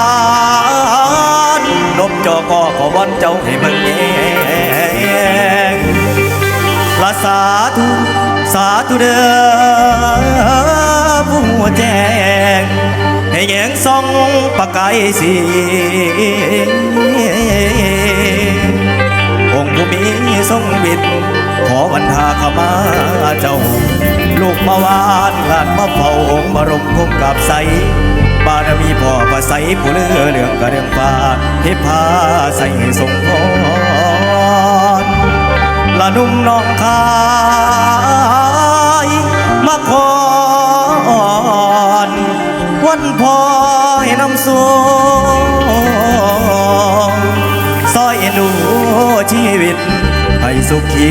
านนมจอกอขอวอนเจ้าให้มันแงงละสาธุสาธุเด้อผู้หัวแจงให้แยงซองปะไกสีองค์ผู้มีทรงบิดขอวันทาขมาเจ้า ลูกมาวานหลานมาเฝ้าองค์บรมคมกับใส บารมีพ่อพระใสผู้เลือเหลืองกระเดื่องฟ้าเทพาใส่ทรงพรละนุ่มน้องคายมาคอนวันพ่อให้นำสู่ซอยเอ็นดูชีวิตให้สุขี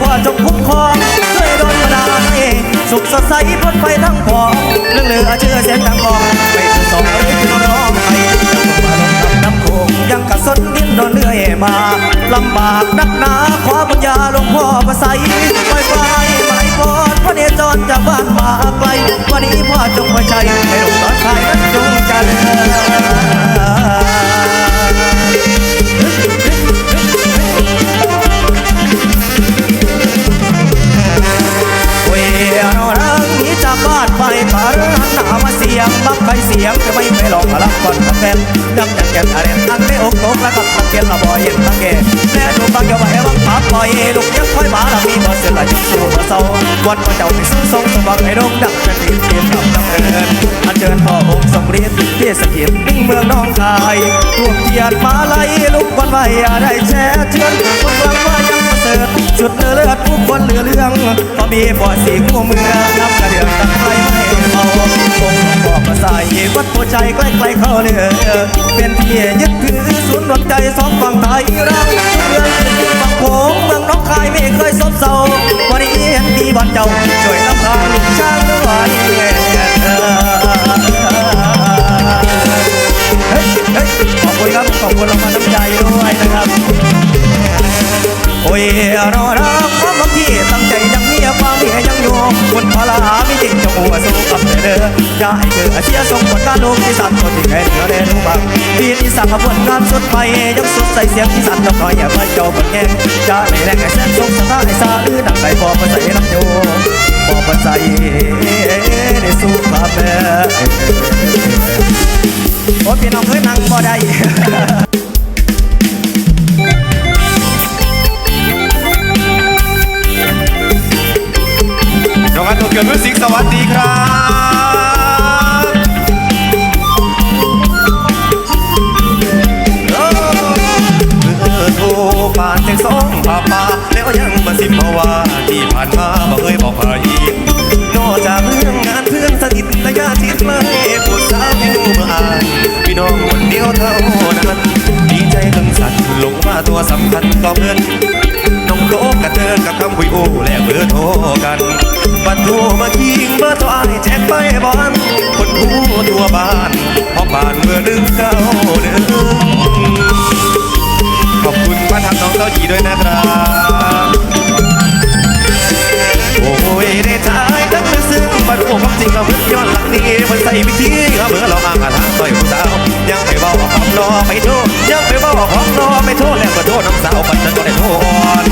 พ่อจงคุ้มครองช่วยโดนบันดาลให้สุขสดใสพ้นไปทั้งพองเรื่องเหลือเชื่อเสียงดังกองไม่ถึงสองเอ้ยพี่น้องไทยมาลงกับน้ำโขงยังกระสนดิ้นโดนเลื่อยมาลำบากนัก ดังจากแก่นอะไรอันไม่อกตกแล้วกับตังเกลละบอยเย็นตังเกแม่ดูกบังเกี่ยวไว้บังพับปล่อยลูกยังค่อยมาละมีบ่เสียละจิตสู้มาเศร้าวันมาเจ้าไปสู้ทรงสมบังให้ดงดังจะตีเสียงกับดำเนินอันเชิญพ่อองค์ทรงเรียนเที่สถิตนิ่งเมืองน้องคายรวมเกียรติมาลัยลูกวันไหว้ได้แช่เชิญคนกลางว่ายังประเสริฐสุดเลือดผู้คนเหลือเรื่องพอมีบ่อสีคู่เมืองนับกระเดื่องตั้งไฟ ไม่เมาคงบอกมาใส่วัดหัวใจใกล้ๆเข้าเนื้อเป็นที่ยึดถือศูนย์รวมใจสองฝั่งไทยเราเรื่องฝั่งโขงเมืองน้องคายไม่เคยซบเซาวันนี้เห็นดีบ้านเจ้าช่วยนำทางลูกช้างด้วยเฮ้ยเฮ้ยขอบคุณครับขอบคุณรางวัลน้ำใจด้วยนะครับโอ้ยรอรักความบางที่ตั้งใจยังเมียความเมียยังอยู่บนพลาไม่จริงจะหัวสู้กับ อจะให้เกิดเชียร์ส่งผลการลงที่สันคนที่แค่เหนือแดนรู้บ้างที่ที่สั่งขบวนการสุดไปยังสุดใส่เสียงที่สันกับคอยอย่าเพิ่งเจ้าบนแง่จะในแรงไอ้แสนส่งสถาไอ้ซาลือดังไก่พอมาใส่ลำโยพอมาใส่ในสู้ความแม่โอ้พี่น้องเคยนั่งบ่ได้น้องอันโตเกียวมิวสิกสวัสดีครับ ยังมาสิบมาว่าที่ผ่านมาบ่เคยบอกใครนอกจากเรื่องงานเพื่อนสนิทระยะทิศเลยผู้สาวที่ดูมาอ่านพี่น้องคนเดียวเท่านั้นดีใจทั้งสัตว์ลงมาตัวสำคัญต่อเพื่อนน้องโลกกระเทินกับคำคุยโอและเบอร์โทรกันบัดโทรมาคิงเบอร์ตัวไอ้ายแจ็คไปบอลคนหูตัวบ้านพราะบ้านเบอร์หนึ่งเก้าหนึ่งขอบคุณป้าทำน้องเต้าหยีด้วยนะครับ จริงเราเพิ่งย้อนหลังนี้มันใส่วิธีเขาเมื่อเราอ้างอาทางต่อยผู้สาวยังไปเบาของรอไม่โทษยังไปเบาของรอไม่โทษแล้วก็โทษน้องสาวปัจจันก็ได้โทษ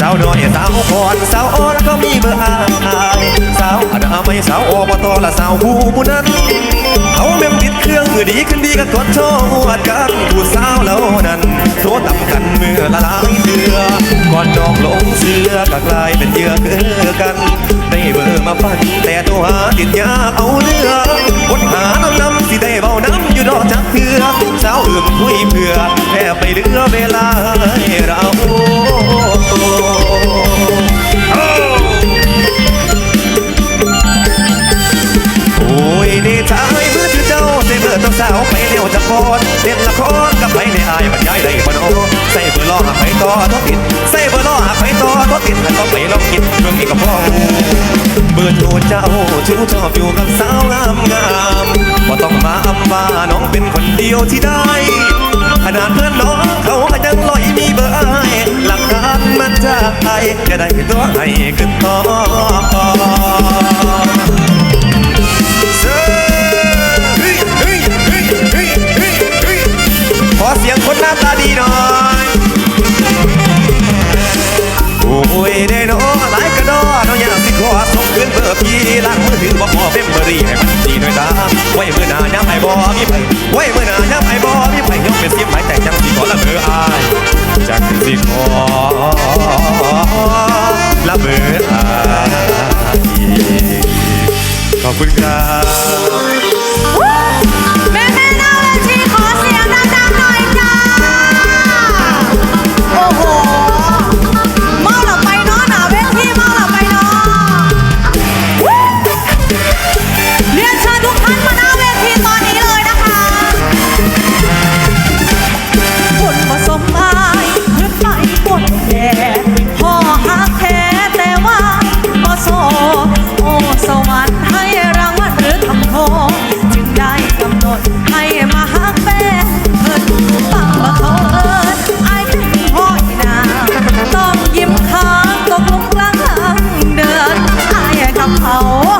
สาวน้อยสาวพรสาวอ่อนก็มีเบอร์อ้างอายสาวอนาไม่สาวอบตละสาวผู้บุนั้นเขาเมมติดเครื่องมือดีขึ้นดีก็กดโชว์กันผู้สาวแล้วนั้นโทษต่ำกันเมื่อละลายเดือก่อนน้องลงเสือก็กลายเป็นเยื่อคือกัน รเล่นละครกับไปในอายบรรยายได้ปะโนใส่เบอร์ล่อหักไปต่อทดติดใส่เบอร์ล่อหักไปต่อทดติดถ้าต้องไปลองคิดเรื่องนี้กับพ่อเบอร์โทรเจ้าถึงชอบอยู่กับสาวงามงามบ่ต้องมาอำว่าน้องเป็นคนเดียวที่ได้ ขนาดเพื่อนน้องเขาก็ยังลอยมีเบอร์ไอายหลักฐานมันจะให้จะได้ตัวให้ขึ้นต่อ จักสิขอละเบออายขอบคุณครับ เขา